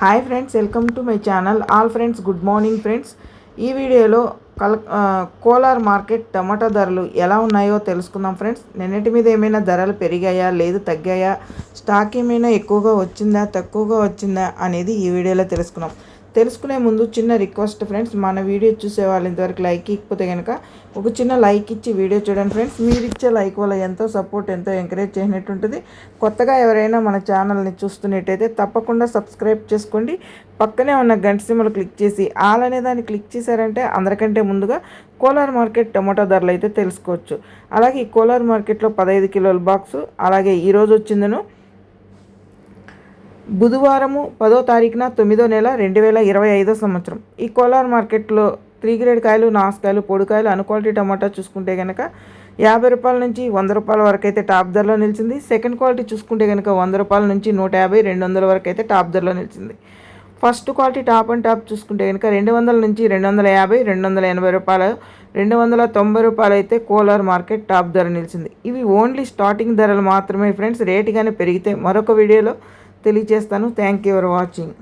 Hi friends welcome to my channel all friends good morning friends ఈ వీడియోలో కల్ Kolar market టమాటా ధరలు ఎలా ఉన్నాయో తెలుసుకుందాం ఫ్రెండ్స్ నిన్నటి మీద ఏమైనా ధరలు పెరిగాయా? లేదు తగ్గాయా? స్టాక్ ఏమైనా ఎక్కువగా వచ్చిందా? తక్కువగా వచ్చిందా? అనేది ఈ వీడియోలో తెలుసుకుందాం. తెలుసుకునే ముందు చిన్న రిక్వెస్ట్ ఫ్రెండ్స్ మన వీడియో చూసే వాళ్ళు ఇంతవరకు లైక్ ఇకపోతే కనుక ఒక చిన్న లైక్ ఇచ్చి వీడియో చూడండి ఫ్రెండ్స్. మీరు ఇచ్చే లైక్ వల్ల ఎంతో సపోర్ట్ ఎంతో ఎంకరేజ్ చేసినట్టు ఉంటుంది. కొత్తగా ఎవరైనా మన ఛానల్ని చూస్తున్నట్టయితే తప్పకుండా సబ్స్క్రైబ్ చేసుకోండి. పక్కనే ఉన్న గంట సింబల్ క్లిక్ చేసి ఆల్ అనే దాన్ని క్లిక్ చేశారంటే అందరికంటే ముందుగా కోలార్ మార్కెట్ టొమాటో ధరలు అయితే తెలుసుకోవచ్చు. అలాగే ఈ కోలార్ మార్కెట్లో పదహైదు కిలోల బాక్సు అలాగే ఈరోజు వచ్చిందను బుధవారము పదో తారీఖున తొమ్మిదో నెల రెండు వేల ఇరవై ఐదో సంవత్సరం. ఈ కోలార్ మార్కెట్లో త్రీ గ్రేడ్ కాయలు నాసుకాయలు పొడికాయలు అన్క్వాలిటీ టమాటా చూసుకుంటే కనుక యాభై రూపాయల నుంచి వంద రూపాయల వరకు అయితే టాప్ ధరలో నిలిచింది. సెకండ్ క్వాలిటీ చూసుకుంటే కనుక వంద రూపాయల నుంచి నూట యాభై రెండు వందల వరకు అయితే టాప్ ధరలో నిలిచింది. First quality top and top చూసుకుంటే కనుక రెండు వందల నుంచి రెండు వందల యాభై రెండు వందల ఎనభై రూపాయలు రెండు వందల తొంభై రూపాయలు అయితే కోలార్ మార్కెట్ టాప్ ధర నిలిచింది. ఇవి ఓన్లీ స్టార్టింగ్ ధరలు మాత్రమే ఫ్రెండ్స్. రేటుగానే పెరిగితే మరొక వీడియోలో తెలియజేస్తాను. Thank you for watching